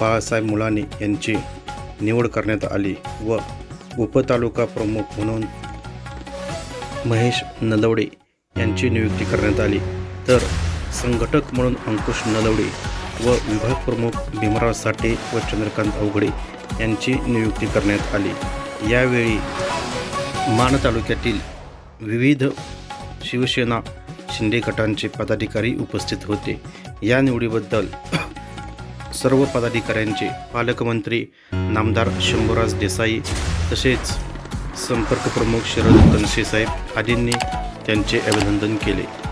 बाळासाहेब मुलाने यांची निवड करण्यात आली व उपतालुका प्रमुख म्हणून महेश नलवडे यांची नियुक्ती करण्यात आली. तर संघटक म्हणून अंकुश नलवडे व विभाग प्रमुख भीमराव साठे व चंद्रकांत अवघडे यांची नियुक्ती करण्यात आली. यावेळी मान तालुक्यातील विविध शिवसेना शिंदे गटांचे पदाधिकारी उपस्थित होते. या निवडीबद्दल सर्व पदाधिकाऱ्यांचे पालकमंत्री नामदार शंभूराज देसाई तसेच संपर्क प्रमुख शरद कनसे साहेब आदींनी त्यांचे अभिनंदन केले.